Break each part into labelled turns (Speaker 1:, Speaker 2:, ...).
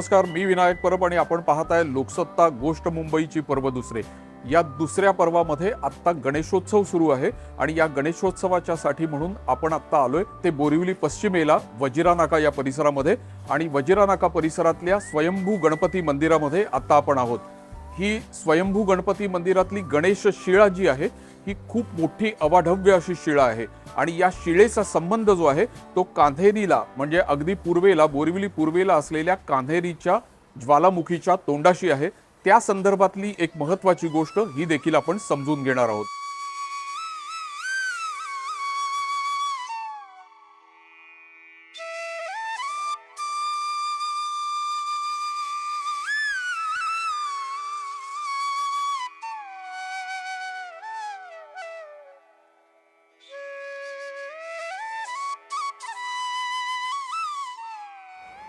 Speaker 1: नमस्कार मी विनायक परब आणि आपण पाहत आहे लोकसत्ता गोष्ट मुंबईची पर्व दुसरे. या दुसऱ्या पर्वामध्ये आत्ता गणेशोत्सव सुरू आहे आणि या गणेशोत्सवाच्या साठी म्हणून आपण आत्ता आलोय ते बोरिवली पश्चिमेला वजिरानाका या परिसरामध्ये आणि वजिरानाका परिसरातल्या स्वयंभू गणपती मंदिरामध्ये आत्ता आपण आहोत. ही स्वयंभू गणपती मंदिरातली गणेश शिळा जी आहे ही खूप मोठी अवाढव्य अशी शिळा आहे. आणि या शिळेचा संबंध जो आहे तो कांधेरीला म्हणजे अगदी पूर्वेला बोरिवली पूर्वेला असलेल्या कांधेरीच्या ज्वालामुखीच्या तोंडाशी आहे. त्या संदर्भातली एक महत्त्वाची गोष्ट ही देखील आपण समजून घेणार आहोत.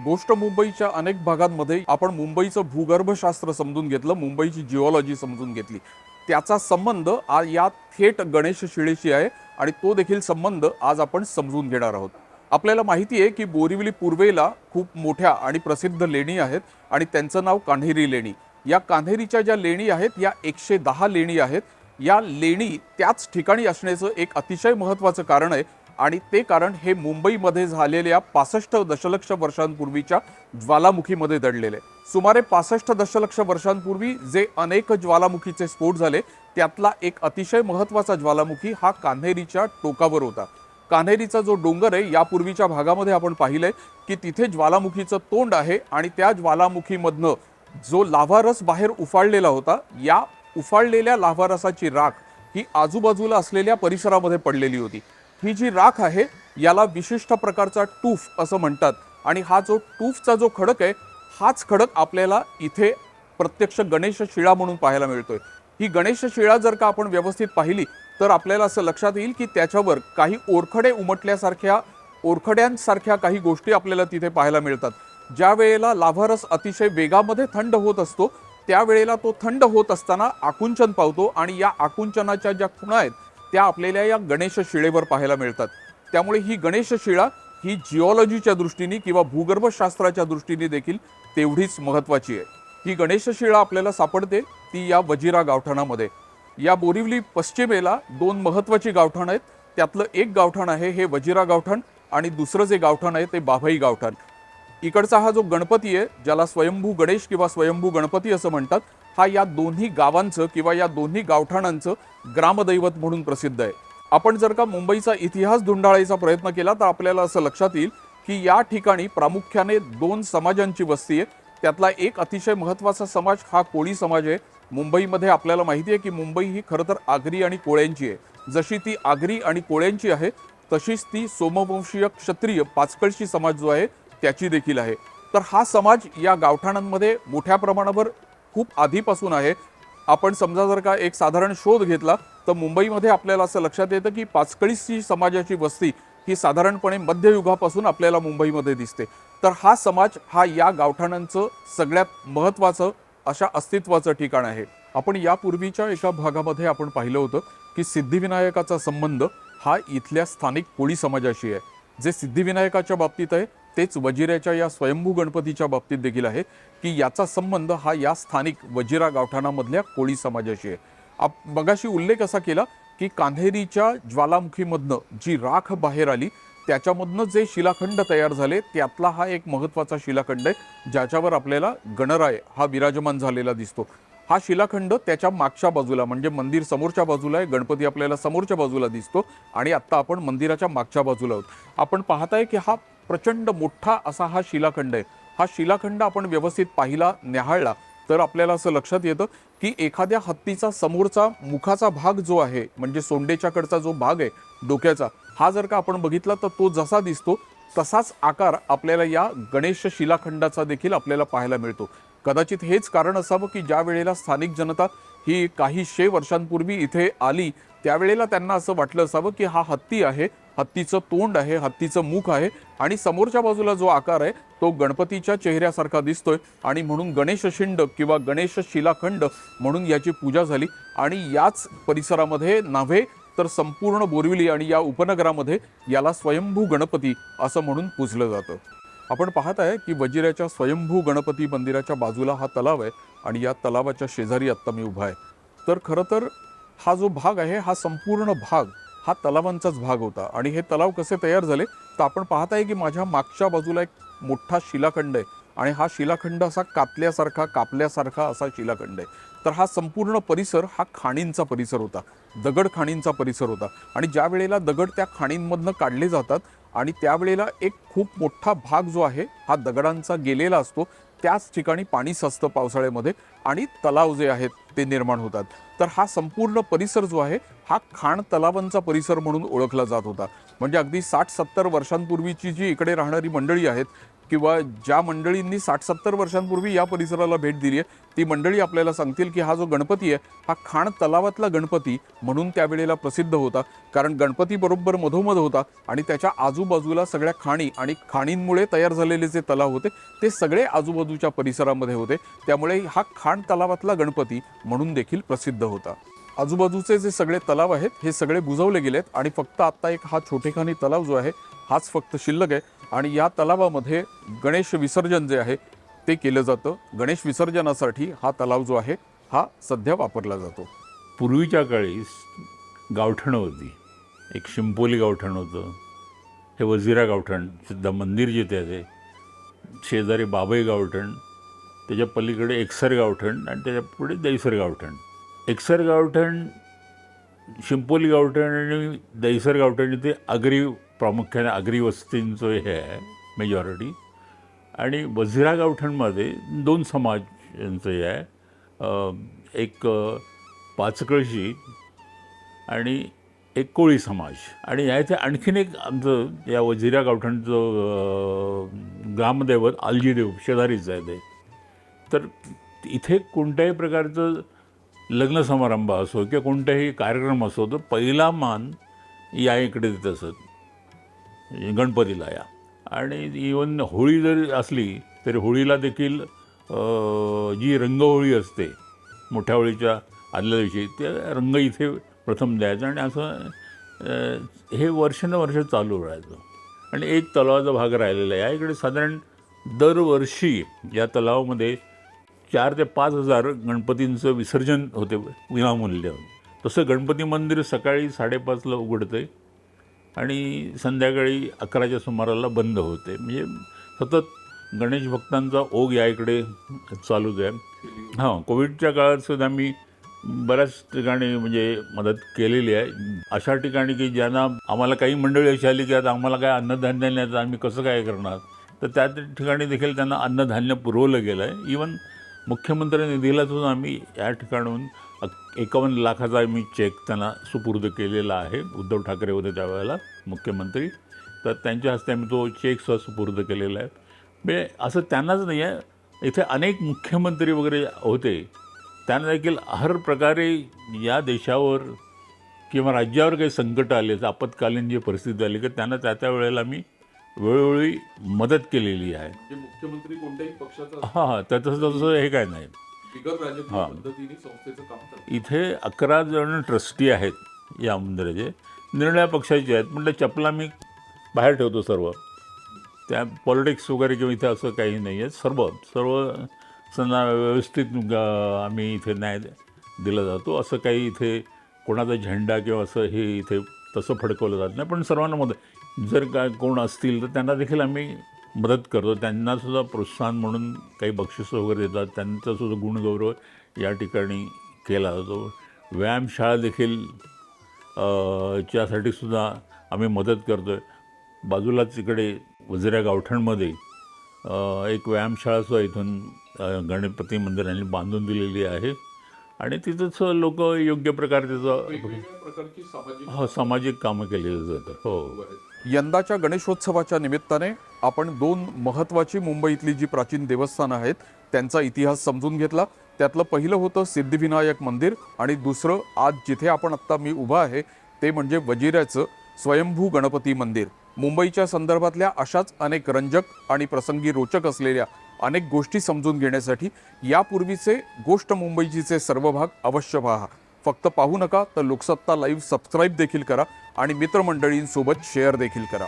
Speaker 1: गोष्ट मुंबईच्या अनेक भागांमध्ये आपण मुंबईचं भूगर्भशास्त्र समजून घेतलं मुंबईची जिओलॉजी समजून घेतली. त्याचा संबंध आज या थेट गणेश शिळेशी आहे आणि तो देखील संबंध आज आपण समजून घेणार आहोत. आपल्याला माहिती आहे की बोरिवली पूर्वेला खूप मोठ्या आणि प्रसिद्ध लेणी आहेत आणि त्यांचं नाव कान्हेरी लेणी. या कान्हेरीच्या ज्या लेणी आहेत या एकशे दहा लेणी आहेत या लेणी त्याच ठिकाणी असण्याचं एक अतिशय महत्त्वाचं कारण आहे. आणि ते कारण हे मुंबईमध्ये झालेल्या पासष्ट दशलक्ष वर्षांपूर्वीच्या ज्वालामुखीमध्ये दडलेले. सुमारे पासष्ट दशलक्ष वर्षांपूर्वी जे अनेक ज्वालामुखीचे स्फोट झाले त्यातला एक अतिशय महत्त्वाचा ज्वालामुखी हा कान्हेरीच्या टोकावर होता. कान्हेरीचा जो डोंगर आहे यापूर्वीच्या भागामध्ये आपण पाहिलंय की तिथे ज्वालामुखीचं तोंड आहे आणि त्या ज्वालामुखीमधनं जो लाव्हारस बाहेर उफाळलेला होता या उफाळलेल्या लाव्हारसाची राख ही आजूबाजूला असलेल्या परिसरामध्ये पडलेली होती. ही जी राख आहे याला विशिष्ट प्रकारचा टूफ असं म्हणतात. आणि हा जो टूफचा जो खडक आहे हाच खडक आपल्याला इथे प्रत्यक्ष गणेश शिळा म्हणून पाहायला मिळतोय. ही गणेश शिळा जर का आपण व्यवस्थित पाहिली तर आपल्याला असं लक्षात येईल की त्याच्यावर काही ओरखडे उमटल्यासारख्या ओरखड्यांसारख्या काही गोष्टी आपल्याला तिथे पाहायला मिळतात. ज्या वेळेला लाभारस अतिशय वेगामध्ये थंड होत असतो त्यावेळेला तो थंड होत असताना आकुंचन पावतो आणि या आकुंचनाच्या ज्या खुणा आहेत त्या आपल्याला या गणेश शिळेवर पाहायला मिळतात. त्यामुळे ही गणेश शिळा ही जिओलॉजीच्या दृष्टीने किंवा भूगर्भशास्त्राच्या दृष्टीने देखील तेवढीच महत्त्वाची आहे. ही गणेश शिळा आपल्याला सापडते ती या वजिरा गावठाणामध्ये. या बोरिवली पश्चिमेला दोन महत्त्वाची गावठाणं आहेत. त्यातलं एक गावठाण आहे हे वजिरा गावठाण आणि दुसरं जे गावठाण आहे ते बाभई गावठाण. इकडचा हा जो गणपती आहे ज्याला स्वयंभू गणेश किंवा स्वयंभू गणपती असं म्हणतात हा या दोन्ही गावांचं किंवा या दोन्ही गावठाणांचं ग्रामदैवत म्हणून प्रसिद्ध आहे. आपण जर का मुंबईचा इतिहास धुंडाळायचा प्रयत्न केला तर आपल्याला असं लक्षात येईल की या ठिकाणी प्रामुख्याने दोन समाजांची वस्ती आहे. त्यातला एक अतिशय महत्त्वाचा समाज हा कोळी समाज आहे. मुंबईमध्ये आपल्याला माहिती आहे की मुंबई ही खरं तर आगरी आणि कोळ्यांची आहे. जशी ती आगरी आणि कोळ्यांची आहे तशीच ती सोमवंशीय क्षत्रिय पाचकळशी समाज जो आहे त्याची देखील आहे. तर हा समाज या गावठाणांमध्ये मोठ्या प्रमाणावर खूप आधीपासून आहे. आपण समजा जर का एक साधारण शोध घेतला तर मुंबईमध्ये आपल्याला असं लक्षात येतं की पाचकळीसची समाजाची वस्ती ही साधारणपणे मध्ययुगापासून आपल्याला मुंबईमध्ये दिसते. तर हा समाज हा या गावठाणांचं सगळ्यात महत्त्वाचं अशा अस्तित्वाचं ठिकाण आहे. आपण यापूर्वीच्या एका भागामध्ये आपण पाहिलं होतं की सिद्धिविनायकाचा संबंध हा इथल्या स्थानिक कोळी समाजाशी आहे. जे सिद्धिविनायकाच्या बाबतीत आहे तेच वजिऱ्याच्या या स्वयंभू गणपतीच्या बाबतीत देखील आहे की याचा संबंध हा या स्थानिक वजिरा गावठाणामधल्या कोळी समाजाशी आहे. आप मगाशी उल्लेख असा केला की कांधेरीच्या ज्वालामुखीमधनं जी राख बाहेर आली त्याच्यामधनं जे शिलाखंड तयार झाले त्यातला हा एक महत्त्वाचा शिलाखंड आहे ज्याच्यावर आपल्याला गणराय हा विराजमान झालेला दिसतो. हा शिलाखंड त्याच्या मागच्या बाजूला म्हणजे मंदिर समोरच्या बाजूला आहे गणपती आपल्याला समोरच्या बाजूला दिसतो आणि आत्ता आपण मंदिराच्या मागच्या बाजूला आहोत. आपण पाहताय की हा प्रचंड मोठा असा हा शिलाखंड आहे. हा शिलाखंड आपण व्यवस्थित पाहिला न्याहाळला तर आपल्याला असं लक्षात येतं की एखाद्या हत्तीचा समोरचा मुखाचा भाग जो आहे म्हणजे सोंडेच्याकडचा जो भाग आहे डोक्याचा हा जर का आपण बघितला तर तो जसा दिसतो तसाच आकार आपल्याला या गणेश शिलाखंडाचा देखील आपल्याला पाहायला मिळतो. कदाचित हेच कारण असावं की ज्या वेळेला स्थानिक जनता ही काहीशे वर्षांपूर्वी इथे आली. त्यावेळेला त्यांना असं वाटलं असावं की हा हत्ती आहे. हत्तीचं तोंड आहे हत्तीचं मुख आहे आणि समोरच्या बाजूला जो आकार आहे तो गणपतीच्या चेहऱ्यासारखा दिसतोय. आणि म्हणून गणेश शिंड किंवा गणेश शिलाखंड म्हणून याची पूजा झाली. आणि याच परिसरामध्ये नव्हे तर संपूर्ण बोरिवली आणि या उपनगरामध्ये याला स्वयंभू गणपती असं म्हणून पूजलं जातं. आपण पाहत आहे की वजिराच्या स्वयंभू गणपती मंदिराच्या बाजूला हा तलाव आहे आणि या तलावाच्या शेजारी आत्ता मी उभा आहे. तर खरं तर हा जो भाग आहे हा संपूर्ण भाग हा तलावांचाच भाग होता. आणि हे तलाव कसे तयार झाले? तर आपण पाहत आहे की माझ्या मागच्या बाजूला एक मोठा शिलाखंड आहे आणि हा शिलाखंड असा कातल्यासारखा कापल्यासारखा असा शिलाखंड आहे. तर हा संपूर्ण परिसर हा खाणींचा परिसर होता. दगड खाणींचा परिसर होता. आणि ज्या वेळेला दगड त्या खाणींमधनं काढले जातात आणि त्यावेळेला एक खूप मोठा भाग जो आहे हा दगडांचा गेलेला असतो. त्याच ठिकाणी पाणी साचतं पावसाळ्यामध्ये आणि तलाव जे आहेत ते निर्माण होतात. तर हा संपूर्ण परिसर जो आहे हा खाण तलावांचा परिसर म्हणून ओळखला जात होता. म्हणजे अगदी साठ सत्तर वर्षांपूर्वीची जी इकडे राहणारी मंडळी आहेत किंवा ज्या मंडळींनी साठ सत्तर वर्षांपूर्वी या परिसराला भेट दिली आहे ती मंडळी आपल्याला सांगतील की हा जो गणपती आहे हा खाण तलावातला गणपती म्हणून त्यावेळेला प्रसिद्ध होता. कारण गणपती बरोबर मधोमध होता आणि त्याच्या आजूबाजूला सगळ्या खाणी आणि खाणींमुळे तयार झालेले जे तलाव होते ते सगळे आजूबाजूच्या परिसरामध्ये होते. त्यामुळे हा खाण तलावातला गणपती म्हणून देखील प्रसिद्ध होता. आजूबाजूचे जे सगळे तलाव आहेत हे सगळे बुजवले गेलेत आणि फक्त आत्ता एक हा छोटेखानी तलाव जो आहे हाच फक्त शिल्लक आहे. आणि या तलावामध्ये गणेश विसर्जन जे आहे ते केलं जातं. गणेश विसर्जनासाठी हा तलाव जो आहे हा सध्या वापरला जातो.
Speaker 2: पूर्वीच्या काळी गावठणं होती. एक शिंपोली गावठण होतं. हे वजिरा गावठण सुद्धा मंदिर जिथे आहे ते. शेजारी बाबई गावठण त्याच्या पलीकडे एकसर गावठण आणि त्याच्या पुढे दैसर गावठण. एकसर गावठण शिंपोली गावठण आणि दैसर गावठण इथे आगरी प्रामुख्याने आगरी वस्तींचं हे आहे मेजॉरिटी आणि वजिरा गावठणमध्ये दोन समाज यांचं हे आहे. एक पाचकळशी आणि एक कोळी समाज. आणि या इथे आणखीन एक आमचं या वजिरा गावठणचं ग्रामदैवत आलजीदेव शेजारीच आहे ते. तर इथे कोणत्याही प्रकारचं लग्न समारंभ असो किंवा कोणताही कार्यक्रम असो तर पहिला मान या इकडे देत असत. गणपतीला या. आणि इवन होळी जरी असली तरी होळीला देखील जी रंगहोळी असते मोठ्या होळीच्या आदल्या दिवशी ते रंग इथे प्रथम द्यायचं आणि असं हे वर्षानुवर्ष चालू राहायचं. आणि एक तलावाचा भाग राहिलेला आहे. या इकडे साधारण दरवर्षी या तलावामध्ये चार ते पाच हजार गणपतींचं विसर्जन होते विनामूल्य. तसं गणपती मंदिर सकाळी साडेपाचला उघडतं आहे आणि संध्याकाळी अकराच्या सुमाराला बंद होते. म्हणजे सतत गणेश भक्तांचा ओघ या इकडे चालूच आहे. हां कोविडच्या काळात सुद्धा मी बऱ्याच ठिकाणी म्हणजे मदत केलेली आहे. अशा ठिकाणी की ज्यांना आम्हाला काही मंडळी अशी आली की आता आम्हाला काय अन्नधान्य नाही आम्ही कसं काय करणार? तर त्या ठिकाणी देखील त्यांना अन्नधान्य पुरवलं गेलं आहे इवन मुख्यमंत्र्यांनी निधीला आम्ही या ठिकाणून एकावन्न लाखाचा आम्ही चेक त्यांना सुपूर्द केलेला आहे उद्धव ठाकरे होते त्यावेळेला मुख्यमंत्री. तर त्यांच्या हस्ते आम्ही तो चेकसुद्धा सुपूर्द केलेला आहे. म्हणजे असं त्यांनाच नाही आहे इथे अनेक मुख्यमंत्री वगैरे होते. त्यांना देखील हर प्रकारे या देशावर किंवा राज्यावर काही संकट आले तर आपत्कालीन जी परिस्थिती आली की त्यांना त्या त्या वेळेला मी वेळोवेळी मदत केलेली आहे.
Speaker 1: मुख्यमंत्री कोणत्याही पक्षाचा
Speaker 2: हां हां त्याचं तसं हे काय नाही. हा. इथे अकरा जण ट्रस्टी आहेत या मंदिराचे. निर्णय पक्षाचे आहेत. पण त्या चपला मी बाहेर ठेवतो सर्व. त्या पॉलिटिक्स वगैरे किंवा इथे असं काही नाही आहे. सर्व सर्व सणा व्यवस्थित आम्ही इथे न्याय दिला जातो. असं काही इथे कोणाचा झेंडा किंवा असं हे इथे तसं फडकवलं जात नाही. पण सर्वांना मदत जर का कोण असतील तर त्यांना देखील आम्ही मदत करतो. त्यांनासुद्धा प्रोत्साहन म्हणून काही बक्षिसं वगैरे देतात. त्यांचासुद्धा गुणगौरव या ठिकाणी केला जातो. व्यायामशाळा देखील च्यासाठी सुद्धा आम्ही मदत करतो आहे बाजूलाच इकडे वजिरा गावठणमध्ये एक व्यायामशाळासुद्धा इथून गणपती मंदिरांनी बांधून दिलेली आहे. आणि तिथंच लोक योग्य प्रकारे त्याचं हो सामाजिक कामं केलेली जातात. हो.
Speaker 1: यंदाच्या गणेशोत्सवाच्या निमित्ताने आपण दोन महत्त्वाची मुंबईतली जी प्राचीन देवस्थानं आहेत त्यांचा इतिहास समजून घेतला. त्यातलं पहिलं होतं सिद्धिविनायक मंदिर आणि दुसरं आज जिथे आपण आत्ता मी उभा आहे ते म्हणजे वजिऱ्याचं स्वयंभू गणपती मंदिर. मुंबईच्या संदर्भातल्या अशाच अनेक रंजक आणि प्रसंगी रोचक असलेल्या अनेक गोष्टी समजून घेण्यासाठी यापूर्वीचे गोष्ट मुंबईचीचे सर्व भाग अवश्य पहा. फक्त पाहू नका तर लोकसत्ता लाईव्ह सबस्क्राईब देखील करा. आणि मित्रमंडळींसोबत शेअर देखील करा.